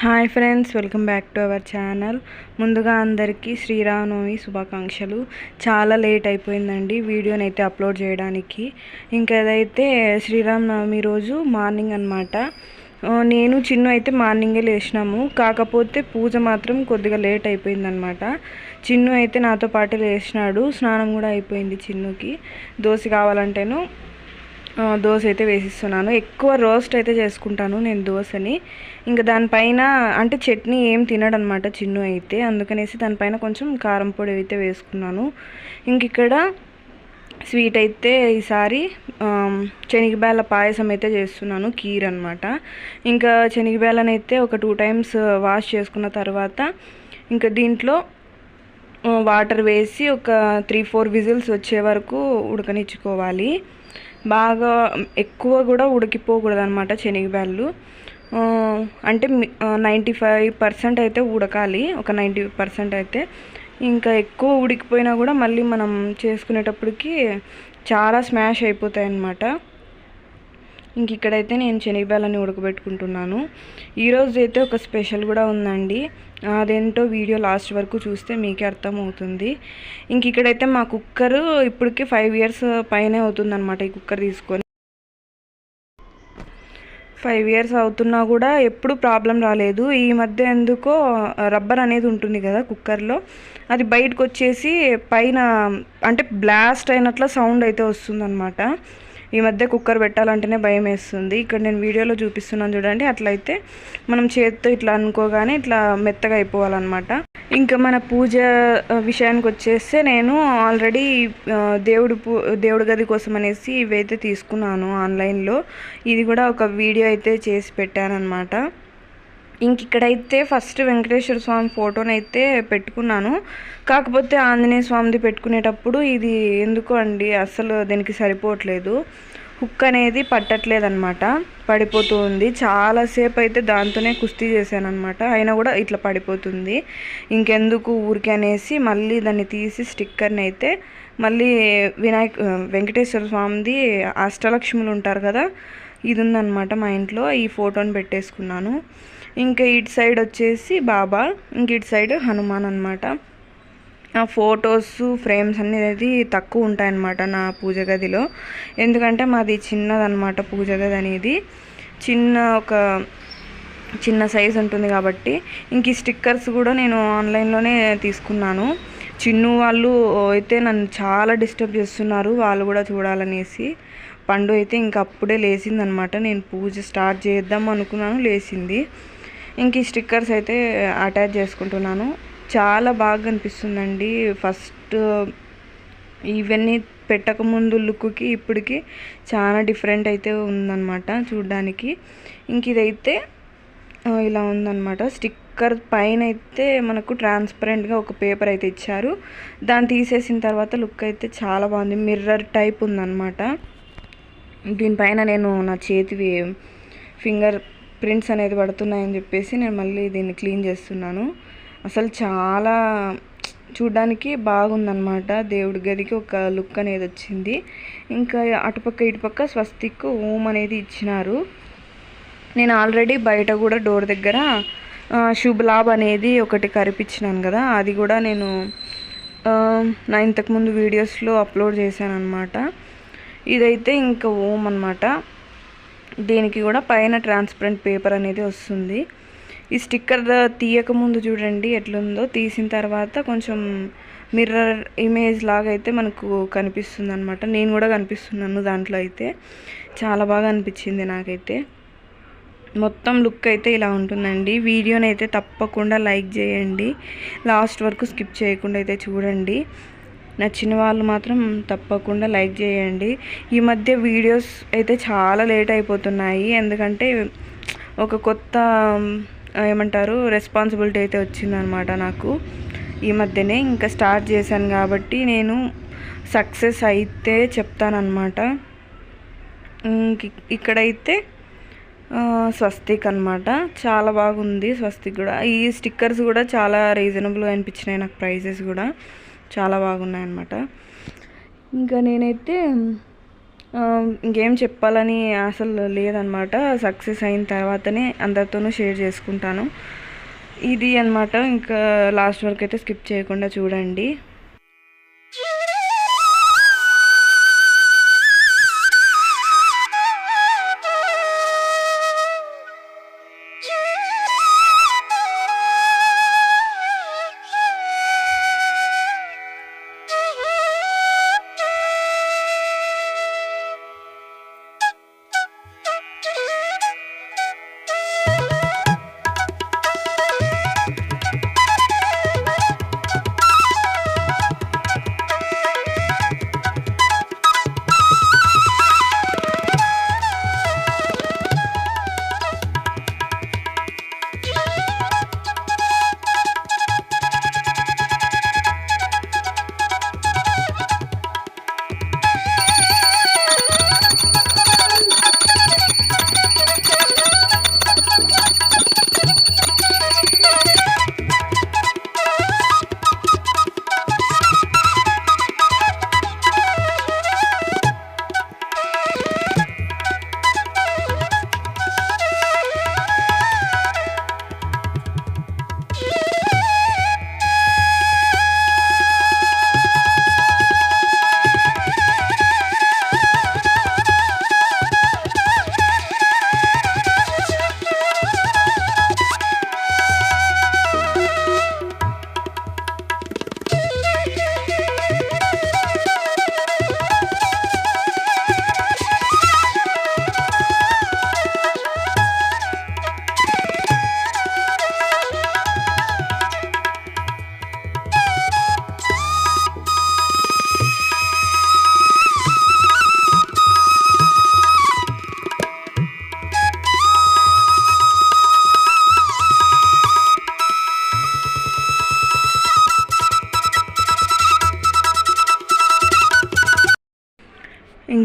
Hi friends welcome back to our channel. ముందుగా అందరికీ శ్రీరామనవమి శుభాకాంక్షలు. చాలా లేట్ అయిపోయిందండి వీడియోని అయితే అప్లోడ్ చేయడానికి. ఇంకా ఏదైతే శ్రీరామనవమి రోజు మార్నింగ్ అనమాట నేను చిన్ను అయితే మార్నింగే లేచినాము. కాకపోతే పూజ మాత్రం కొద్దిగా లేట్ అయిపోయిందనమాట చిన్ను అయితే నాతో పాటు లేచినాడు. స్నానం కూడా అయిపోయింది చిన్నుకి. దోశ కావాలంటేను దోశ అయితే వేసిస్తున్నాను. ఎక్కువ రోస్ట్ అయితే చేసుకుంటాను నేను దోశని. ఇంకా దానిపైన అంటే చట్నీ ఏం తినడనమాట చిన్ను అయితే. అందుకనేసి దానిపైన కొంచెం కారం పొడి అయితే వేసుకున్నాను. ఇంక ఇక్కడ స్వీట్ అయితే ఈసారి ఆమ్, పాయసం అయితే చేస్తున్నాను కీర్ అనమాట ఇంకా శనగబేళ్ళని ఒక టూ టైమ్స్ వాష్ చేసుకున్న తర్వాత ఇంకా దీంట్లో వాటర్ వేసి ఒక త్రీ ఫోర్ విజిల్స్ వచ్చే వరకు ఉడకనిచ్చుకోవాలి. బాగా ఎక్కువ కూడా ఉడికిపోకూడదు అనమాట శనగబ్యాళ్ళు అంటే నైంటీ ఫైవ్ పర్సెంట్ అయితే ఉడకాలి. ఒక నైంటీ పర్సెంట్ అయితే. ఇంకా ఎక్కువ ఉడికిపోయినా కూడా మళ్ళీ మనం చేసుకునేటప్పటికి చాలా స్మాష్ అయిపోతాయి అన్నమాట ఇంక ఇక్కడైతే నేను శనగబేళ్ళని ఉడకబెట్టుకుంటున్నాను. ఈరోజు అయితే ఒక స్పెషల్ కూడా ఉందండి. అదేంటో వీడియో లాస్ట్ వరకు చూస్తే మీకే అర్థమవుతుంది. ఇంక ఇక్కడైతే మా కుక్కర్ ఇప్పటికి ఫైవ్ ఇయర్స్ పైనే అవుతుందన్నమాట ఈ కుక్కర్ తీసుకొని. ఫైవ్ ఇయర్స్ అవుతున్నా కూడా ఎప్పుడు ప్రాబ్లం రాలేదు. ఈ మధ్య ఎందుకో రబ్బర్ అనేది ఉంటుంది కదా కుక్కర్లో. అది బయటకు వచ్చేసి పైన అంటే బ్లాస్ట్ అయినట్ల సౌండ్ అయితే వస్తుందన్నమాట. ఈ మధ్య కుక్కర్ పెట్టాలంటేనే భయం వేస్తుంది. ఇక్కడ నేను వీడియోలో చూపిస్తున్నాను చూడండి. అట్లయితే మనం చేతితో ఇట్లా అనుకోగానే ఇట్లా మెత్తగా అయిపోవాలన్నమాట. ఇంకా మన పూజ విషయానికి వచ్చేస్తే నేను ఆల్రెడీ దేవుడు పూ దేవుడి గది కోసం అనేసి ఇవైతే తీసుకున్నాను ఆన్లైన్లో. ఇది కూడా ఒక వీడియో అయితే చేసి పెట్టానమాట ఇంక ఇక్కడైతే ఫస్ట్ వెంకటేశ్వర స్వామి ఫోటోని అయితే పెట్టుకున్నాను. కాకపోతే ఆంజనేయ స్వామిది పెట్టుకునేటప్పుడు ఇది ఎందుకు అండి? అసలు దీనికి సరిపోవట్లేదు. హుక్ అనేది పట్టట్లేదు అనమాట పడిపోతూ ఉంది చాలాసేపు అయితే దాంతోనే కుస్తీ చేశాను అనమాట అయినా కూడా ఇట్లా పడిపోతుంది. ఇంకెందుకు ఊరికే అనేసి మళ్ళీ దాన్ని తీసి స్టిక్కర్ని అయితే మళ్ళీ వినాయక్ వెంకటేశ్వర స్వామిది అష్టలక్ష్ములు ఉంటారు కదా? ఇది ఉందన్నమాట మా ఇంట్లో. ఈ ఫోటోని పెట్టేసుకున్నాను. ఇంకా ఇటు సైడ్ వచ్చేసి బాబా ఇంక ఇటు సైడ్ హనుమాన్ అనమాట ఆ ఫొటోస్ ఫ్రేమ్స్ అనేది తక్కువ ఉంటాయన్నమాట నా పూజ గదిలో. ఎందుకంటే మాది చిన్నదనమాట పూజ గది అనేది. చిన్న ఒక చిన్న సైజ్ ఉంటుంది కాబట్టి ఇంక ఈ స్టిక్కర్స్ కూడా నేను ఆన్లైన్లోనే తీసుకున్నాను. చిన్ను వాళ్ళు అయితే నన్ను చాలా డిస్టర్బ్ చేస్తున్నారు వాళ్ళు కూడా చూడాలనేసి. పండు అయితే ఇంక అప్పుడే లేచిందనమాట నేను పూజ స్టార్ట్ చేద్దాం అనుకున్నాను లేచింది. ఇంక ఈ స్టిక్కర్స్ అయితే అటాచ్ చేసుకుంటున్నాను. చాలా బాగా అనిపిస్తుందండి ఫస్ట్ ఇవన్నీ పెట్టకముందు లుక్కి ఇప్పటికి చాలా డిఫరెంట్ అయితే ఉందన్నమాట చూడ్డానికి. ఇంక ఇదైతే ఇలా ఉందన్నమాట. స్టిక్కర్ పైన అయితే మనకు ట్రాన్స్పరెంట్గా ఒక పేపర్ అయితే ఇచ్చారు. దాన్ని తీసేసిన తర్వాత లుక్ అయితే చాలా బాగుంది. మిర్రర్ టైప్ ఉందన్నమాట. దీనిపైన నేను నా చేతివి ఫింగర్ ప్రింట్స్ అనేది పడుతున్నాయని చెప్పేసి నేను మళ్ళీ దీన్ని క్లీన్ చేస్తున్నాను. అసలు చాలా చూడ్డానికి బాగుందనమాట దేవుడి గదికి ఒక లుక్ అనేది వచ్చింది. ఇంకా అటుపక్క ఇటుపక్క స్వస్తిక్ ఓం అనేది ఇచ్చినారు. నేను ఆల్రెడీ బయట కూడా డోర్ దగ్గర శుభ లాభ్ అనేది ఒకటి కరిపించినాను కదా. అది కూడా నేను నా ఇంతకుముందు వీడియోస్లో అప్లోడ్ చేశాను అనమాట ఇదైతే ఇంకా ఓం అనమాట దీనికి కూడా పైన ట్రాన్స్పరెంట్ పేపర్ అనేది వస్తుంది. ఈ స్టిక్కర్ తీయకముందు చూడండి ఎట్లుందో. తీసిన తర్వాత కొంచెం మిర్రర్ ఇమేజ్ లాగా అయితే మనకు కనిపిస్తుంది అనమాట నేను కూడా కనిపిస్తున్నాను దాంట్లో అయితే. చాలా బాగా అనిపించింది నాకైతే. మొత్తం లుక్ అయితే ఇలా ఉంటుందండి. వీడియోని అయితే తప్పకుండా లైక్ చేయండి. లాస్ట్ వరకు స్కిప్ చేయకుండా అయితే చూడండి. నచ్చిన వాళ్ళు మాత్రం తప్పకుండా లైక్ చేయండి. ఈ మధ్య వీడియోస్ అయితే చాలా లేట్ అయిపోతున్నాయి. ఎందుకంటే ఒక కొత్త ఏమంటారు రెస్పాన్సిబిలిటీ అయితే వచ్చిందనమాట నాకు. ఈ మధ్యనే ఇంకా స్టార్ట్ చేశాను కాబట్టి నేను సక్సెస్ అయితే చెప్తానమాట ఇంక- ఇక్కడైతే స్వస్తిక్ అనమాట చాలా బాగుంది స్వస్తిక్ కూడా. ఈ స్టిక్కర్స్ కూడా చాలా రీజనబుల్ అనిపించినాయి నాకు ప్రైజెస్ కూడా. చాలా బాగున్నాయన్నమాట. ఇంకా నేనైతే ఇంకేం చెప్పాలని అసలు లేదనమాట సక్సెస్ అయిన తర్వాతనే అందరితోనూ షేర్ చేసుకుంటాను. ఇది అన్నమాట. ఇంకా లాస్ట్ వరకు అయితే స్కిప్ చేయకుండా చూడండి.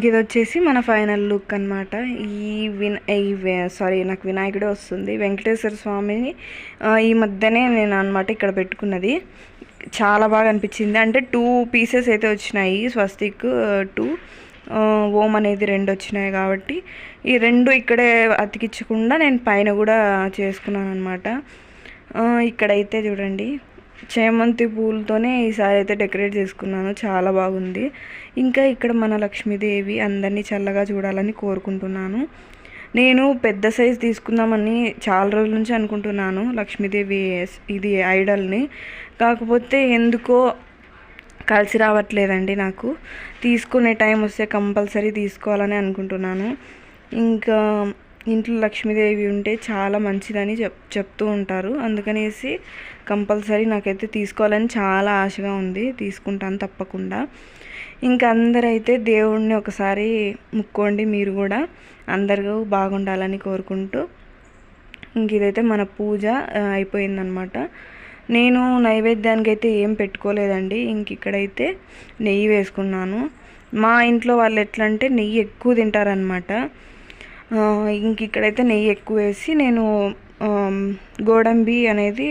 ఇంక ఇది వచ్చేసి మన ఫైనల్ లుక్ అనమాట ఈ విన ఈ సారీ నాకు వినాయకుడే వస్తుంది. వెంకటేశ్వర స్వామిని ఈ మధ్యనే నేను అనమాట ఇక్కడ పెట్టుకున్నది. చాలా బాగా అనిపించింది. అంటే టూ పీసెస్ అయితే వచ్చినాయి. స్వస్తిక్ టూ ఓం అనేది రెండు వచ్చినాయి కాబట్టి ఈ రెండు ఇక్కడే అతికించకుండా నేను పైన కూడా చేసుకున్నాను అనమాట ఇక్కడైతే చూడండి. చేమంతి పూలతోనే ఈసారి అయితే డెకరేట్ చేసుకున్నాను. చాలా బాగుంది. ఇంకా ఇక్కడ మన లక్ష్మీదేవి అందరినీ చల్లగా చూడాలని కోరుకుంటున్నాను. నేను పెద్ద సైజ్ తీసుకుందామని చాలా రోజుల నుంచి అనుకుంటున్నాను లక్ష్మీదేవి ఇది ఐడల్ని. కాకపోతే ఎందుకో కలిసి రావట్లేదండి నాకు. తీసుకునే టైం వస్తే కంపల్సరీ తీసుకోవాలని అనుకుంటున్నాను. ఇంకా ఇంట్లో లక్ష్మీదేవి ఉంటే చాలా మంచిదని చెప్ చెప్తూ ఉంటారు. అందుకనేసి కంపల్సరీ నాకైతే తీసుకోవాలని చాలా ఆశగా ఉంది. తీసుకుంటాను తప్పకుండా. ఇంకా అందరైతే దేవుణ్ణి ఒకసారి ముక్కోండి మీరు కూడా. అందరూ బాగుండాలని కోరుకుంటూ. ఇంక ఇదైతే మన పూజ అయిపోయిందనమాట నేను నైవేద్యానికి అయితే ఏం పెట్టుకోలేదండి. ఇంక ఇక్కడైతే నెయ్యి వేసుకున్నాను. మా ఇంట్లో వాళ్ళు ఎట్లా అంటే నెయ్యి ఎక్కువ తింటారనమాట ఇంక ఇక్కడైతే నెయ్యి ఎక్కువ వేసి నేను గోడంబి అనేది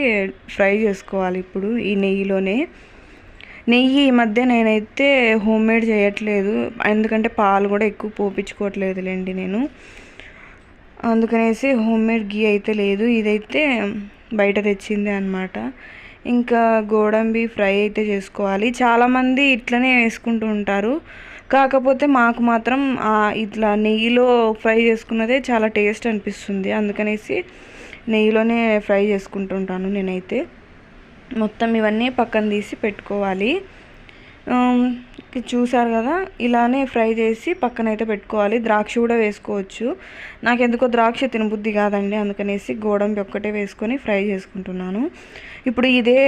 ఫ్రై చేసుకోవాలి ఇప్పుడు ఈ నెయ్యిలోనే. నెయ్యి ఈ మధ్య నేనైతే హోమ్ మేడ్ చేయట్లేదు. ఎందుకంటే పాలు కూడా ఎక్కువ పోపించుకోవట్లేదులేండి నేను. అందుకనేసి హోమ్ మేడ్ గీ అయితే లేదు. ఇదైతే బయట తెచ్చిందే అనమాట ఇంకా గోడంబి ఫ్రై అయితే చేసుకోవాలి. చాలామంది ఇట్లనే వేసుకుంటూ ఉంటారు. కాకపోతే మాకు మాత్రం ఇట్లా నెయ్యిలో ఫ్రై చేసుకున్నదే చాలా టేస్ట్ అనిపిస్తుంది. అందుకనేసి నెయ్యిలోనే ఫ్రై చేసుకుంటుంటాను నేనైతే. మొత్తం ఇవన్నీ పక్కన తీసి పెట్టుకోవాలి. చూసారు కదా ఇలానే ఫ్రై చేసి పక్కనైతే పెట్టుకోవాలి. ద్రాక్ష కూడా వేసుకోవచ్చు. నాకు ఎందుకో ద్రాక్ష తినబుద్ధి కాదండి అందుకనేసి గోడంబి ఒక్కటే వేసుకొని ఫ్రై చేసుకుంటున్నాను. ఇప్పుడు ఇదే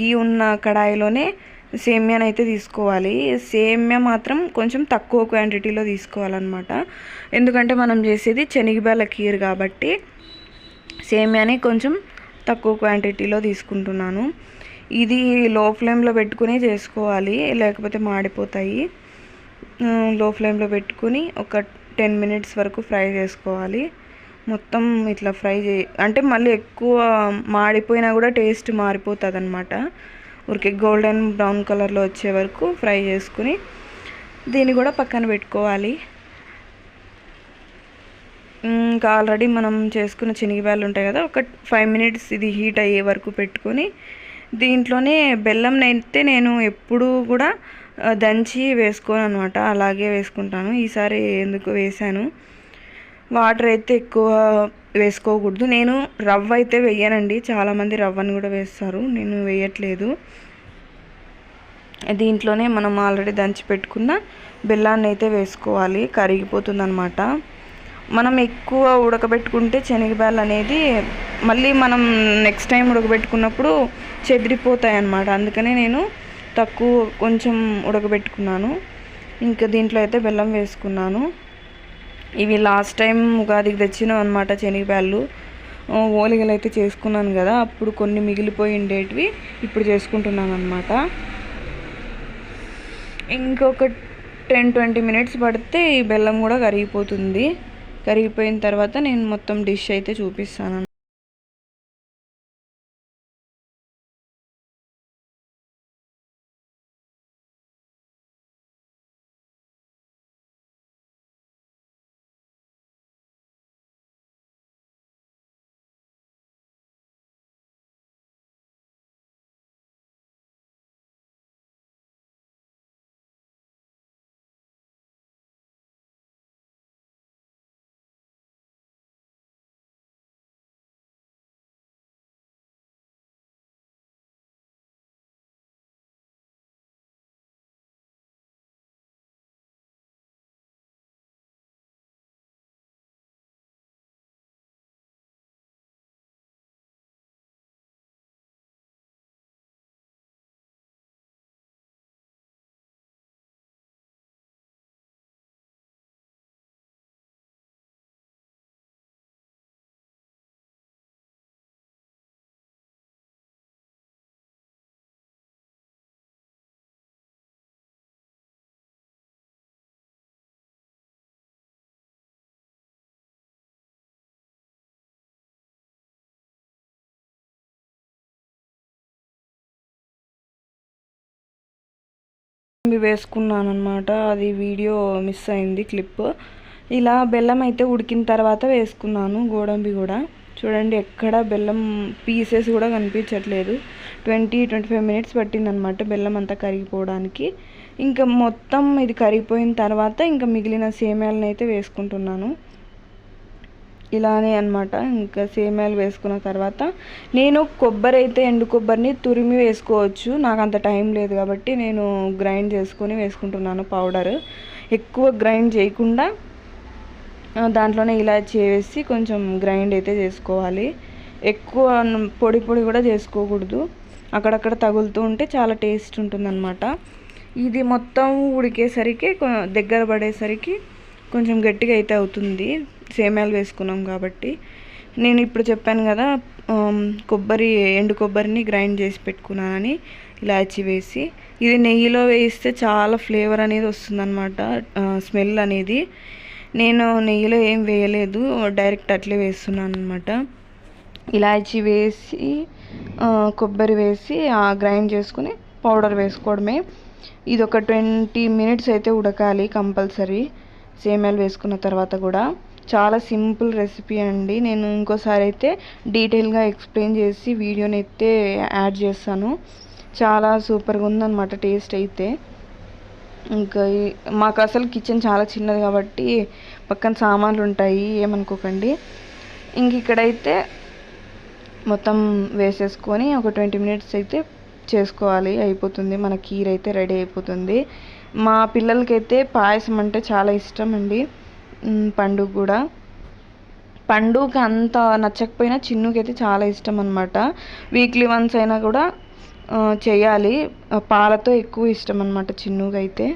గీ ఉన్న కడాయిలోనే సేమ్యానైతే తీసుకోవాలి. సేమ్యా మాత్రం కొంచెం తక్కువ క్వాంటిటీలో తీసుకోవాలన్నమాట. ఎందుకంటే మనం చేసేది శనగబాల కీర్ కాబట్టి. సేమియాని కొంచెం తక్కువ క్వాంటిటీలో తీసుకుంటున్నాను. ఇది లో ఫ్లేమ్లో పెట్టుకుని చేసుకోవాలి లేకపోతే మాడిపోతాయి. లో ఫ్లేమ్లో పెట్టుకుని ఒక టెన్ మినిట్స్ వరకు ఫ్రై చేసుకోవాలి. మొత్తం ఇట్లా ఫ్రై చే అంటే మళ్ళీ ఎక్కువ మాడిపోయినా కూడా టేస్ట్ మారిపోతుంది అనమాట ఊరికే గోల్డెన్ బ్రౌన్ కలర్లో వచ్చే వరకు ఫ్రై చేసుకుని దీన్ని కూడా పక్కన పెట్టుకోవాలి. ఇంకా ఆల్రెడీ మనం చేసుకున్న శనగబ్యాలు ఉంటాయి కదా ఒక ఫైవ్ మినిట్స్ ఇది హీట్ అయ్యే వరకు పెట్టుకొని దీంట్లోనే బెల్లం అయితే నేను ఎప్పుడూ కూడా దంచి వేసుకోను అనమాట అలాగే వేసుకుంటాను. ఈసారి ఎందుకు వేసాను వాటర్ అయితే ఎక్కువ వేసుకోకూడదు. నేను రవ్వ అయితే వేయనండి. చాలామంది రవ్వను కూడా వేస్తారు. నేను వేయట్లేదు. దీంట్లోనే మనం ఆల్రెడీ దంచి పెట్టుకున్న బెల్లాన్ని అయితే వేసుకోవాలి. కరిగిపోతుంది అనమాట మనం ఎక్కువ ఉడకబెట్టుకుంటే శనగబ్యాలు అనేది మళ్ళీ మనం నెక్స్ట్ టైం ఉడకబెట్టుకున్నప్పుడు చెదిరిపోతాయి అన్నమాట అందుకనే నేను తక్కువ కొంచెం ఉడకబెట్టుకున్నాను. ఇంకా దీంట్లో అయితే బెల్లం వేసుకున్నాను. ఇవి లాస్ట్ టైం ఉగాదికి తెచ్చినాం అనమాట శనగబ్యాళ్ళు ఓలిగలు అయితే చేసుకున్నాను కదా అప్పుడు కొన్ని మిగిలిపోయి ఉండేటివి ఇప్పుడు చేసుకుంటున్నాను అనమాట ఇంకొక టెన్ ట్వంటీ మినిట్స్ పడితే ఈ బెల్లం కూడా కరిగిపోతుంది. కరిగిపోయిన తర్వాత నేను మొత్తం డిష్ అయితే చూపిస్తాను వేసుకున్నాను అనమాట అది వీడియో మిస్ అయింది క్లిప్. ఇలా బెల్లం అయితే ఉడికిన తర్వాత వేసుకున్నాను గోడంబి కూడా. చూడండి ఎక్కడ బెల్లం పీసెస్ కూడా కనిపించట్లేదు. ట్వంటీ ట్వంటీ ఫైవ్ మినిట్స్ పట్టిందనమాట బెల్లం అంతా కరిగిపోవడానికి. ఇంకా మొత్తం ఇది కరిగిపోయిన తర్వాత ఇంకా మిగిలిన సేమ్యాలను అయితే వేసుకుంటున్నాను. ఇలానే అనమాట ఇంకా సేమ్యాలు వేసుకున్న తర్వాత నేను కొబ్బరి అయితే ఎండు కొబ్బరిని తురిమి వేసుకోవచ్చు. నాకు అంత టైం లేదు కాబట్టి నేను గ్రైండ్ చేసుకొని వేసుకుంటున్నాను పౌడర్. ఎక్కువ గ్రైండ్ చేయకుండా దాంట్లోనే ఇలాచి వేసి కొంచెం గ్రైండ్ అయితే చేసుకోవాలి. ఎక్కువ పొడి పొడి కూడా చేసుకోకూడదు. అక్కడక్కడ తగులుతూ ఉంటే చాలా టేస్ట్ ఉంటుందన్నమాట. ఇది మొత్తం ఉడికేసరికి దగ్గర పడేసరికి కొంచెం గట్టిగా అయితే అవుతుంది. సేమ్యాలు వేసుకున్నాం కాబట్టి. నేను ఇప్పుడు చెప్పాను కదా కొబ్బరి ఎండు కొబ్బరిని గ్రైండ్ చేసి పెట్టుకున్నానని ఇలాచి వేసి. ఇది నెయ్యిలో వేస్తే చాలా ఫ్లేవర్ అనేది వస్తుందన్నమాట స్మెల్ అనేది. నేను నెయ్యిలో ఏం వేయలేదు డైరెక్ట్ అట్లే వేస్తున్నాను అనమాట ఇలాచి వేసి కొబ్బరి వేసి గ్రైండ్ చేసుకుని పౌడర్ వేసుకోవడమే. ఇది ఒక ట్వంటీ మినిట్స్ అయితే ఉడకాలి కంపల్సరీ. సేమ్యాలు వేసుకున్న తర్వాత కూడా చాలా సింపుల్ రెసిపీ అండి. నేను ఇంకోసారి అయితే డీటెయిల్గా ఎక్స్ప్లెయిన్ చేసి వీడియోని అయితే యాడ్ చేస్తాను. చాలా సూపర్గా ఉందన్నమాట టేస్ట్ అయితే. ఇంకా మాకు అసలు కిచెన్ చాలా చిన్నది కాబట్టి పక్కన సామాన్లు ఉంటాయి ఏమనుకోకండి. ఇంక ఇక్కడైతే మొత్తం వేసేసుకొని ఒక ట్వంటీ మినిట్స్ అయితే చేసుకోవాలి. అయిపోతుంది. మన కీర్ అయితే రెడీ అయిపోతుంది. మా పిల్లలకైతే పాయసం అంటే చాలా ఇష్టం అండి. పండుగ కూడా. పండుగకి అంత నచ్చకపోయినా చిన్నుకి అయితే చాలా ఇష్టం అనమాట వీక్లీ వన్స్ అయినా కూడా చేయాలి. పాలతో ఎక్కువ ఇష్టం అనమాట చిన్నుకైతే.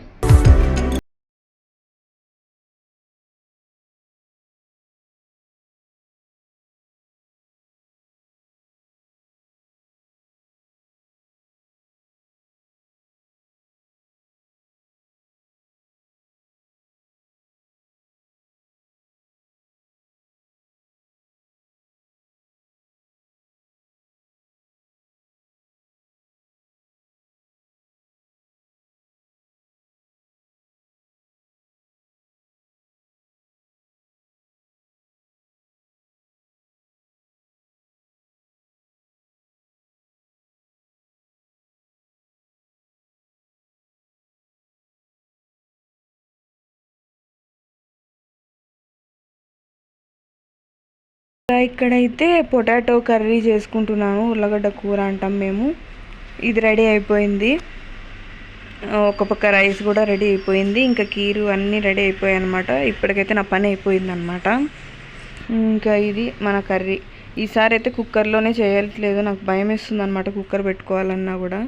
ఇక్కడైతే పొటాటో కర్రీ చేసుకుంటున్నాను ఉర్లగడ్డ కూర అంటాం మేము. ఇది రెడీ అయిపోయింది. ఒక పక్క రైస్ కూడా రెడీ అయిపోయింది. ఇంకా కీరు అన్నీ రెడీ అయిపోయాయి అనమాట ఇప్పటికైతే నా పని అయిపోయింది అనమాట ఇంకా ఇది మన కర్రీ. ఈసారి అయితే కుక్కర్లోనే చేయట్లేదు. నాకు భయం వేస్తుంది అనమాట కుక్కర్ పెట్టుకోవాలన్నా కూడా.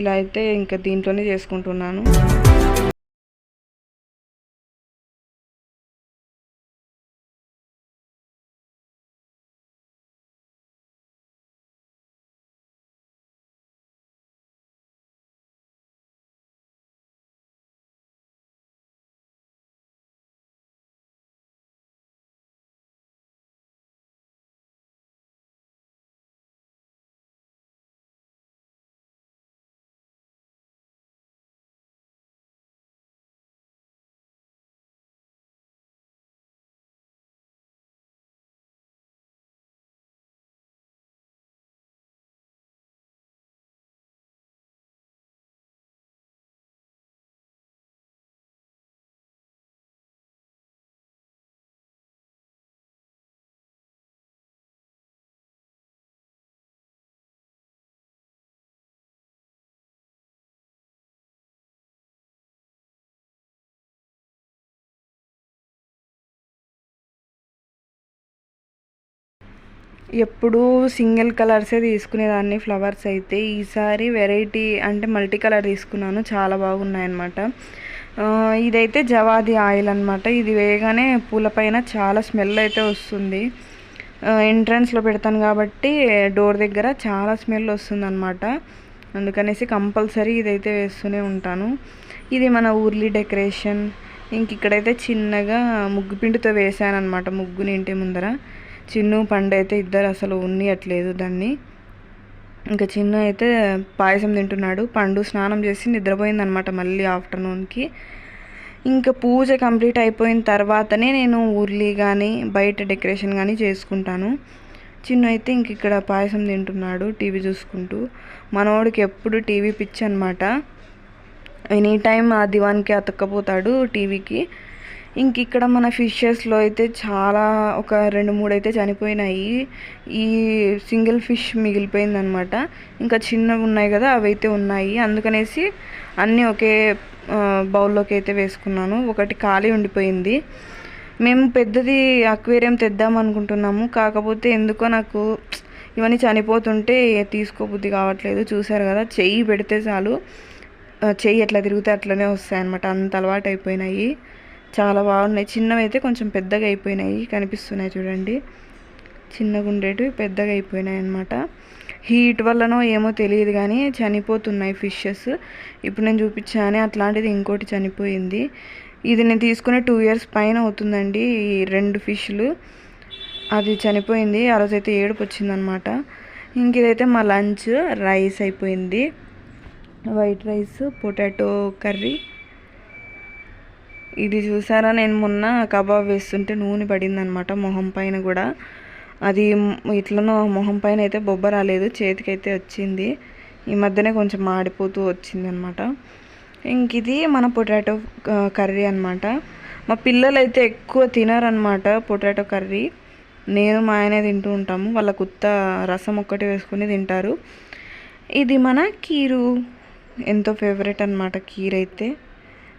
ఇలా అయితే ఇంకా దీంట్లోనే చేసుకుంటున్నాను. ఎప్పుడూ సింగిల్ కలర్సే తీసుకునేదాన్ని. ఫ్లవర్స్ అయితే ఈసారి వెరైటీ అంటే మల్టీ కలర్ తీసుకున్నాను. చాలా బాగున్నాయి అన్నమాట ఇదైతే జవాది ఆయిల్ అనమాట ఇది వేయగానే పూలపైన చాలా స్మెల్ అయితే వస్తుంది. ఎంట్రన్స్లో పెడతాను కాబట్టి డోర్ దగ్గర చాలా స్మెల్ వస్తుంది అనమాట అందుకనేసి కంపల్సరీ ఇదైతే వేస్తూనే ఉంటాను. ఇది మన ఊర్లీ డెకరేషన్. ఇంక ఇక్కడైతే చిన్నగా ముగ్గు పిండితో వేసాను అనమాట ముగ్గుని ఇంటి ముందర. చిన్ను పండు అయితే ఇద్దరు అసలు ఉన్నియట్లేదు దాన్ని. ఇంకా చిన్న అయితే పాయసం తింటున్నాడు. పండు స్నానం చేసి నిద్రపోయిందనమాట మళ్ళీ ఆఫ్టర్నూన్కి. ఇంకా పూజ కంప్లీట్ అయిపోయిన తర్వాతనే నేను ఊర్లీ కానీ బయట డెకరేషన్ కానీ చేసుకుంటాను. చిన్న అయితే ఇంక ఇక్కడ పాయసం తింటున్నాడు టీవీ చూసుకుంటూ. మనోడికి ఎప్పుడు టీవీ పిచ్చి అనమాట ఎనీ టైం ఆ దివాన్కి అతక్కపోతాడు టీవీకి. ఇంక ఇక్కడ మన ఫిషెస్లో అయితే చాలా ఒక రెండు మూడు అయితే చనిపోయినాయి. ఈ సింగిల్ ఫిష్ మిగిలిపోయిందనమాట ఇంకా చిన్నవి ఉన్నాయి కదా అవి అయితే ఉన్నాయి. అందుకనేసి అన్నీ ఒకే బౌల్లోకి అయితే వేసుకున్నాను. ఒకటి ఖాళీ ఉండిపోయింది. మేము పెద్దది అక్వేరియం తెద్దాం అనుకుంటున్నాము. కాకపోతే ఎందుకో నాకు ఇవన్నీ చనిపోతుంటే తీసుకోబుద్ధి కావట్లేదు. చూసారు కదా చెయ్యి పెడితే చాలు. చెయ్యి ఎట్లా తిరిగితే అట్లనే వస్తాయి అనమాట అంత అలవాటు అయిపోయినాయి చాలా బాగున్నాయి. చిన్నవి అయితే కొంచెం పెద్దగా అయిపోయినాయి కనిపిస్తున్నాయి చూడండి. చిన్నగా ఉండేటివి పెద్దగా అయిపోయినాయి అనమాట హీట్ వల్లనో ఏమో తెలియదు కానీ చనిపోతున్నాయి ఫిషెస్. ఇప్పుడు నేను చూపించాను అట్లాంటిది ఇంకోటి చనిపోయింది. ఇది నేను తీసుకునే టూ ఇయర్స్ పైన అవుతుందండి ఈ రెండు ఫిష్లు. అది చనిపోయింది. ఆ రోజైతే ఏడుపు వచ్చిందనమాట ఇంక ఇదైతే మా లంచ్ రైస్ అయిపోయింది. వైట్ రైస్ పొటాటో కర్రీ ఇది చూసారా? నేను మొన్న కబాబ్ వేస్తుంటే నూనె పడిందనమాట మొహం పైన కూడా. అది ఇట్లనో మొహం పైన అయితే బొబ్బ రాలేదు చేతికైతే వచ్చింది. ఈ మధ్యనే కొంచెం మాడిపోతూ వచ్చింది అనమాట ఇంక ఇది మన పొటాటో కర్రీ అనమాట మా పిల్లలు అయితే ఎక్కువ తినారనమాట పొటాటో కర్రీ. నేను మా ఆయనే తింటూ ఉంటాము. వాళ్ళ కుత్త రసం ఒక్కటి వేసుకుని తింటారు. ఇది మన కీరు. ఎంతో ఫేవరెట్ అనమాట కీర్ అయితే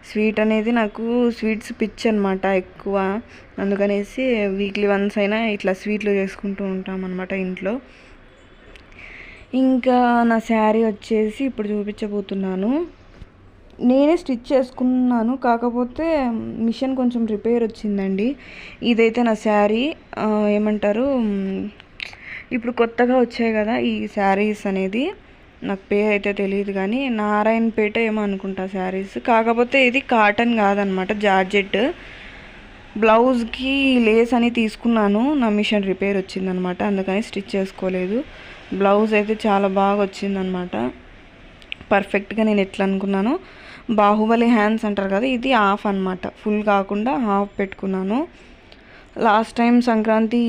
స్వీట్ అనేది నాకు స్వీట్స్ పిచ్ అనమాట ఎక్కువ. అందుకనేసి వీక్లీ వన్స్ అయినా ఇట్లా స్వీట్లు చేసుకుంటూ ఉంటాం అనమాట ఇంట్లో. ఇంకా నా శారీ వచ్చేసి ఇప్పుడు చూపించబోతున్నాను. నేనే స్టిచ్ చేసుకున్నాను. కాకపోతే మిషన్ కొంచెం రిపేర్ వచ్చిందండి. ఇదైతే నా శారీ ఏమంటారు ఇప్పుడు కొత్తగా వచ్చాయి కదా ఈ శారీస్ అనేది. నాకు పేరు అయితే తెలియదు కానీ నారాయణపేట ఏమో అనుకుంటా శారీస్. కాకపోతే ఇది కాటన్ కాదనమాట జార్జెట్. బ్లౌజ్కి లేస్ అని తీసుకున్నాను నా మిషన్ రిపేర్ వచ్చిందనమాట అందుకని స్టిచ్ చేసుకోలేదు. బ్లౌజ్ అయితే చాలా బాగా వచ్చిందనమాట. పర్ఫెక్ట్గా నేను ఎట్లా అనుకున్నాను బాహుబలి హ్యాండ్స్ అంటారు కదా ఇది హాఫ్ అనమాట. ఫుల్ కాకుండా హాఫ్ పెట్టుకున్నాను. లాస్ట్ టైం సంక్రాంతి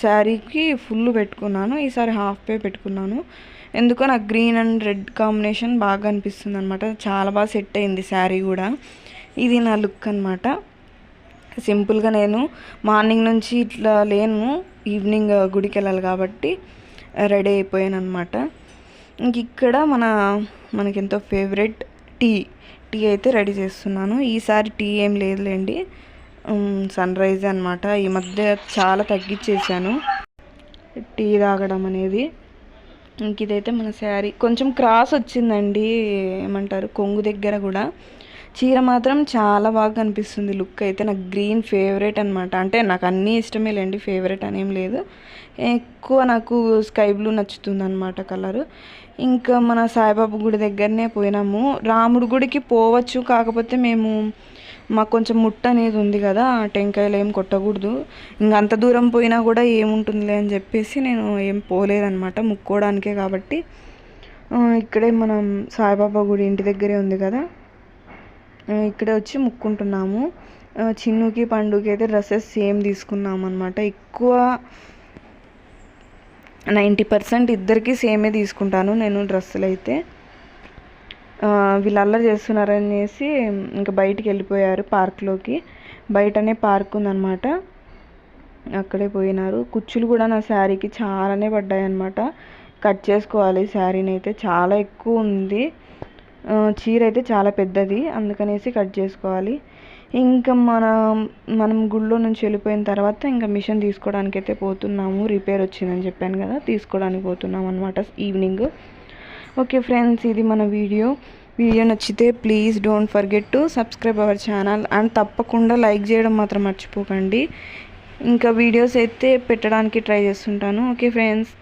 శారీకి ఫుల్ పెట్టుకున్నాను ఈసారి హాఫ్ పే పెట్టుకున్నాను. ఎందుకో నాకు గ్రీన్ అండ్ రెడ్ కాంబినేషన్ బాగా అనిపిస్తుంది అనమాట చాలా బాగా సెట్ అయింది శారీ కూడా. ఇది నా లుక్ అనమాట సింపుల్గా నేను మార్నింగ్ నుంచి ఇట్లా లేను ఈవినింగ్ గుడికి వెళ్ళాలి కాబట్టి రెడీ అయిపోయాను అనమాట ఇంక ఇక్కడ మన మనకెంతో ఫేవరెట్ టీ టీ అయితే రెడీ చేస్తున్నాను. ఈసారి టీ ఏం లేదులేండి. సన్ రైజ్ అనమాట ఈ మధ్య చాలా తగ్గించేసాను టీ తాగడం అనేది. ఇంక ఇదైతే మన శారీ. కొంచెం క్రాస్ వచ్చిందండి ఏమంటారు కొంగు దగ్గర కూడా. చీర మాత్రం చాలా బాగా కనిపిస్తుంది లుక్ అయితే. నాకు గ్రీన్ ఫేవరెట్ అనమాట అంటే నాకు అన్నీ ఇష్టమే లేండి ఫేవరెట్ అనేం లేదు. ఎక్కువ నాకు స్కై బ్లూ నచ్చుతుంది అనమాట కలరు. ఇంకా మన సాయిబాబు గుడి దగ్గరనే పోయినాము. రాముడి గుడికి పోవచ్చు కాకపోతే మేము మాకు కొంచెం ముట్ట అనేది ఉంది కదా టెంకాయలు ఏం కొట్టకూడదు. ఇంక అంత దూరం పోయినా కూడా ఏముంటుందిలే అని చెప్పేసి నేను ఏం పోలేదనమాట ముక్కోవడానికే కాబట్టి. ఇక్కడే మనం సాయిబాబా గుడి ఇంటి దగ్గరే ఉంది కదా ఇక్కడే వచ్చి ముక్కుంటున్నాము. చిన్నుకి పండుకి అయితే డ్రెస్సెస్ సేమ్ తీసుకున్నాం అనమాట ఎక్కువ నైంటీ పర్సెంట్ ఇద్దరికి సేమే తీసుకుంటాను నేను డ్రెస్సులు అయితే వీళ్ళు అల్లరి చేస్తున్నారనేసి ఇంకా బయటికి వెళ్ళిపోయారు పార్క్లోకి. బయటనే పార్క్ ఉందన్నమాట. అక్కడే పోయినారు. కుచ్చులు కూడా నా శారీకి చాలానే పడ్డాయి అనమాట కట్ చేసుకోవాలి శారీని అయితే చాలా ఎక్కువ ఉంది. చీర అయితే చాలా పెద్దది. అందుకనేసి కట్ చేసుకోవాలి. ఇంకా మన మనం గుళ్ళో నుంచి వెళ్ళిపోయిన తర్వాత ఇంకా మిషన్ తీసుకోవడానికి అయితే పోతున్నాము. రిపేర్ వచ్చిందని చెప్పాను కదా తీసుకోవడానికి పోతున్నాం అనమాట ఈవినింగ్. ఓకే ఫ్రెండ్స్ ఇది మన వీడియో. వీడియో నచ్చితే please don't forget to subscribe our channel and తప్పకుండా లైక్ చేయడం మాత్రం మర్చిపోకండి. ఇంకా వీడియోస్ అయితే పెట్టడానికి ట్రై చేస్తుంటాను. Okay friends